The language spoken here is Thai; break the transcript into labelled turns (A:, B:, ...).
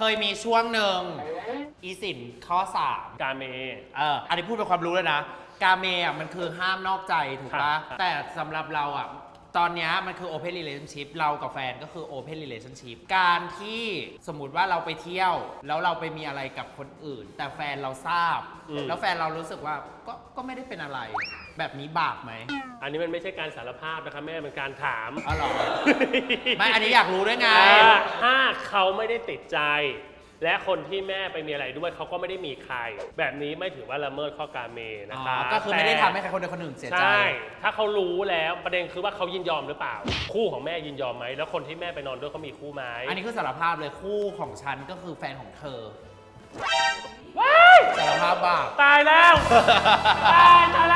A: เคยมีช่วงหนึ่งอีสินข้อสาม
B: กาเม
A: เอออันนี้พูดเป็นความรู้เลยนะ กาเมอะมันคือห้ามนอกใจถูก
B: ครั
A: ปะ
B: บ
A: แต่สำหรับเราอะ ตอนเนี้ยมันคือ open relationship เรากับแฟนก็คือ open relationship การที่สมมติว่าเราไปเที่ยว แล้วเราไปมีอะไรกับคนอื่น แต่แฟนเราทราบ แล้วแฟนเรารู้สึกว่าก็ก็ไม่ได้เป็นอะไร แบบนี้บาปไหม
B: อันนี้มันไม่ใช่การสารภาพนะคะแม่เป็นการถาม
A: อ๋อเหรอ ไม่อันนี้อยากรู้ด้วยไง
B: อ่าถ้า เขาไม่ได้ติดใจ และคนที่แม่ไปมีอะไรด้วยเขาก็ไม่ได้มีใคร แบบนี้ไม่ถือว่าละเมิดข้อกาเมนะ
A: อ๋
B: คะ
A: อก็คือไม่ได้
B: แต่
A: ทำให้ใครคนใดคนหนึ่งเสียใจ
B: ใช่ ถ้าเขารู้แล้วประเด็นคือว่าเขายินยอมหรือเปล่า คู่ของแม่ยินยอมไหมแล้วคนที่แม่ไปนอนด้วยเขามีคู่ไหม
A: อันนี้คือสารภาพเลยคู่ของฉันก็คือแฟนของเธอ
B: ว้าย
A: สารภาพบาป
B: ตายแล้ว ตายตายแล้ว